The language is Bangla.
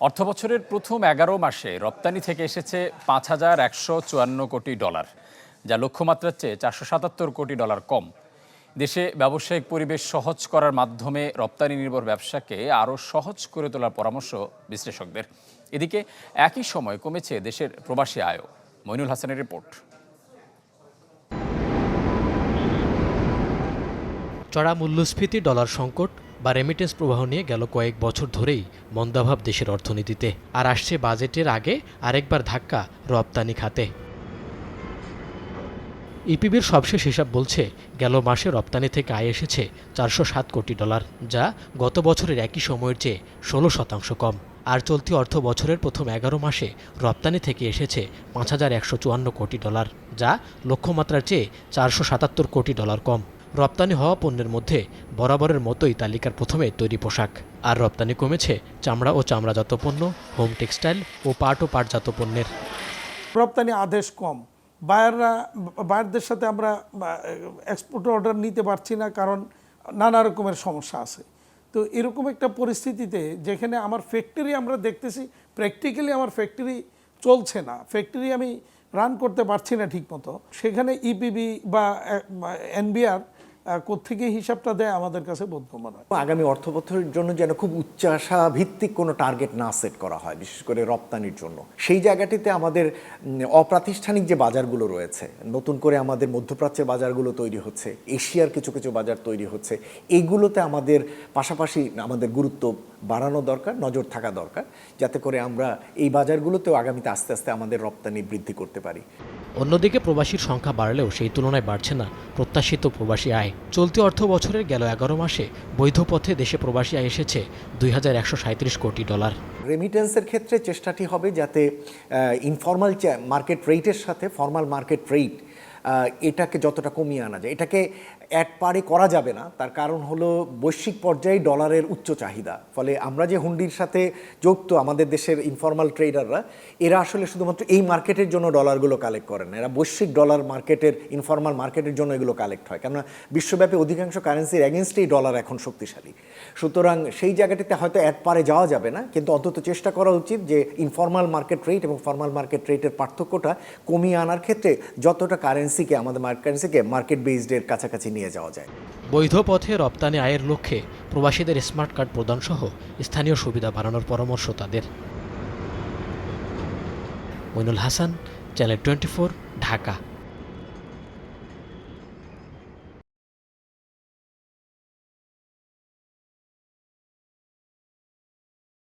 অর্থবছরের প্রথম এগারো মাসে রপ্তানি থেকে এসেছে পাঁচ হাজার একশো চুয়ান্ন কোটি ডলার, যা লক্ষ্যমাত্রার চেয়ে চারশো সাতাত্তর কোটি ডলার কম। দেশে ব্যবসায়িক পরিবেশ সহজ করার মাধ্যমে রপ্তানি নির্ভর ব্যবসাকে আরও সহজ করে তোলার পরামর্শ বিশ্লেষকদের। এদিকে একই সময় কমেছে দেশের প্রবাসী আয়ও। মইনুল হাসানের রিপোর্ট। চড়া মূল্যস্ফীতি, ডলার সংকট বা রেমিটেন্স প্রবাহ নিয়ে গেল কয়েক বছর ধরেই মন্দাভাব দেশের অর্থনীতিতে। আর আসছে বাজেটের আগে আরেকবার ধাক্কা রপ্তানি খাতে। ইপিবির সবশেষ হিসাব বলছে, গেল মাসে রপ্তানি থেকে আয় এসেছে চারশো সাত কোটি ডলার, যা গত বছরের একই সময়ের চেয়ে ষোলো শতাংশ কম। আর চলতি অর্থ বছরের প্রথম এগারো মাসে রপ্তানি থেকে এসেছে পাঁচ হাজার একশো চুয়ান্ন কোটি ডলার, যা লক্ষ্যমাত্রার চেয়ে চারশো সাতাত্তর কোটি ডলার কম। রপ্তানি হওয়া পণ্যের মধ্যে বরাবরের মতোই তালিকার প্রথমে তৈরি পোশাক। আর রপ্তানি কমেছে চামড়া ও চামড়াজাত পণ্য, হোম টেক্সটাইল ও পাট ও পাটজাত পণ্যের। রপ্তানি আদেশ কম। বায়াররা, বায়ারদের সাথে আমরা এক্সপোর্ট অর্ডার নিতে পারছি না কারণ নানা রকমের সমস্যা আছে। তো এরকম একটা পরিস্থিতিতে যেখানে আমার ফ্যাক্টরি আমরা দেখতেছি প্র্যাকটিক্যালি আমার ফ্যাক্টরি চলছে না। ফ্যাক্টরি আমি রান করতে পারছি না ঠিকমতো। সেখানে ইপিবি বা এনবিআর কোথেকে হিসাবটা দেয় আমাদের কাছে বোধগম্য নয় আগামী অর্থবছরের জন্য যেন খুব উচ্চাশা ভিত্তিক কোনো টার্গেট না সেট করা হয়, বিশেষ করে রপ্তানির জন্য। সেই জায়গাটিতে আমাদের অপ্রাতিষ্ঠানিক যে বাজারগুলো রয়েছে, নতুন করে আমাদের মধ্যপ্রাচ্যের বাজারগুলো তৈরি হচ্ছে, এশিয়ার কিছু কিছু বাজার তৈরি হচ্ছে এইগুলোতে আমাদের পাশাপাশি আমাদের গুরুত্ব বাড়ানো দরকার, নজর থাকা দরকার, যাতে করে আমরা এই বাজারগুলোতেও আগামীতে আস্তে আস্তে আমাদের রপ্তানি বৃদ্ধি করতে পারি। অন্যদিকে প্রবাসীর সংখ্যা বাড়লেও সেই তুলনায় বাড়ছে না প্রত্যাশিত প্রবাসী আয়। চলতি অর্থ বছরের গেল এগারো মাসে বৈধ পথে দেশে প্রবাসী আয় এসেছে দুই কোটি ডলার। রেমিটেন্সের ক্ষেত্রে চেষ্টাটি হবে যাতে ইনফর্মাল মার্কেট রেটের সাথে ফর্মাল মার্কেট রেট এটাকে যতটা কমিয়ে আনা যায়। এটাকে এক পারে করা যাবে না। তার কারণ হলো বৈশ্বিক পর্যায়ে ডলারের উচ্চ চাহিদা। ফলে আমরা যে হুন্ডির সাথে যুক্ত আমাদের দেশের ইনফর্মাল ট্রেডাররা এরা আসলে শুধুমাত্র এই মার্কেটের জন্য ডলারগুলো কালেক্ট করেন এরা বৈশ্বিক ডলার মার্কেটের ইনফর্মাল মার্কেটের জন্য এগুলো কালেক্ট হয়। কেননা বিশ্বব্যাপী অধিকাংশ কারেন্সির অ্যাগেনস্টেই ডলার এখন শক্তিশালী। সুতরাং সেই জায়গাটিতে হয়তো এক পারে যাওয়া যাবে না, কিন্তু অন্তত চেষ্টা করা উচিত যে ইনফর্মাল মার্কেট রেট এবং ফর্মাল মার্কেট রেটের পার্থক্যটা কমিয়ে আনার ক্ষেত্রে যতটা কারেন্সিকে আমাদের কারেন্সিকে মার্কেট বেসডের কাছাকাছি নিয়ে যাওয়া যায়। বৈধ পথে রপ্তানি আয়ের লক্ষ্যে প্রবাসীদের স্মার্ট কার্ড প্রদান সহ স্থানীয় সুবিধা বাড়ানোর পরামর্শ তাদের। Moinul Hasan, channel twenty Dhaka.